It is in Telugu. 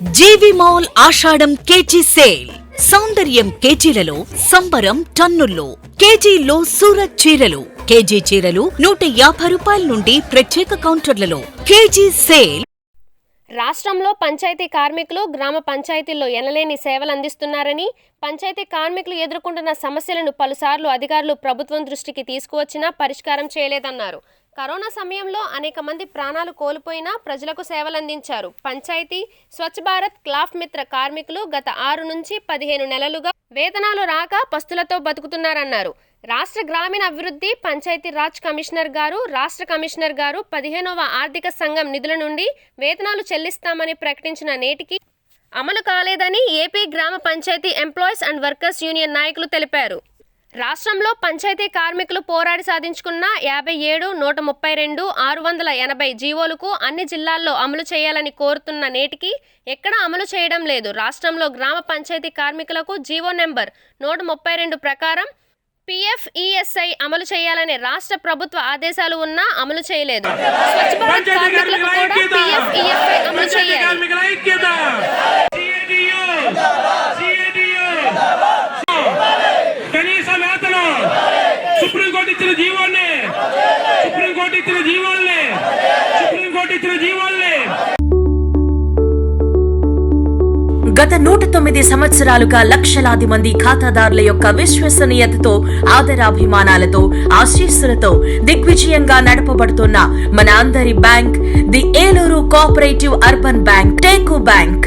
సిటీమాల్ ఆషాఢం కేజీ సేల్. సౌందర్యం కేజీలలో సంబరం టన్నుల్లో. కేజీలో సూరత్ చీరలు. కేజీ చీరలు నూట యాభై రూపాయల నుండి ప్రత్యేక కౌంటర్లలో. KG sale. రాష్ట్రంలో పంచాయతీ కార్మికులు గ్రామ పంచాయతీల్లో ఎనలేని సేవలు అందిస్తున్నారని పంచాయతీ కార్మికులు ఎదుర్కొంటున్న సమస్యలను పలుసార్లు అధికారులు ప్రభుత్వం దృష్టికి తీసుకువచ్చినా పరిష్కారం చేయలేదన్నారు. కరోనా సమయంలో అనేక మంది ప్రాణాలు కోల్పోయినా ప్రజలకు సేవలందించారు. పంచాయతీ స్వచ్ఛ భారత్ క్లాఫ్ మిత్ర కార్మికులు గత ఆరు నుంచి పదిహేను నెలలుగా వేతనాలు రాక పస్తులతో బతుకుతున్నారన్నారు. రాష్ట్ర గ్రామీణ అభివృద్ధి పంచాయతీ రాజ్ కమిషనర్ గారు రాష్ట్ర కమిషనర్ గారు పదిహేనవ ఆర్థిక సంఘం నిధుల నుండి వేతనాలు చెల్లిస్తామని ప్రకటించిన నేటికి అమలు కాలేదని ఏపీ గ్రామ panchayat employees and workers union నాయకులు తెలిపారు. రాష్ట్రంలో పంచాయతీ కార్మికులు పోరాడి సాధించుకున్న యాభై ఏడు నూట ముప్పై రెండు ఆరు వందల ఎనభై జీవోలకు అన్ని జిల్లాల్లో అమలు చేయాలని కోరుతున్న నేటికి ఎక్కడా అమలు చేయడం లేదు. రాష్ట్రంలో గ్రామ పంచాయతీ కార్మికులకు జీవో నెంబర్ నూట ముప్పై రెండు ప్రకారం పిఎఫ్ ఈఎస్ఐ అమలు చేయాలనే రాష్ట్ర ప్రభుత్వ ఆదేశాలు ఉన్నా అమలు చేయలేదు. స్వచ్ఛ భారత్ కార్మికులకు కార్మికుల కూడా ఐక్యత! పిఎఫ్ ఈఎస్ఐ అమలు చేయాలి. ఇచ్చిన జీవోల్ని సుప్రీంకోర్టు ఇచ్చిన జీవోల్ని సుప్రీంకోర్టు ఇచ్చిన జీవోల్ని గత నూట తొమ్మిది సంవత్సరాలుగా లక్షలాది మంది ఖాతాదారుల యొక్క విశ్వసనీయతతో ఆదరాభిమానాలతో ఆశీస్సులతో దిగ్విజయంగా నడపబడుతున్న మన అందరి bank the Eluru cooperative urban bank teak bank.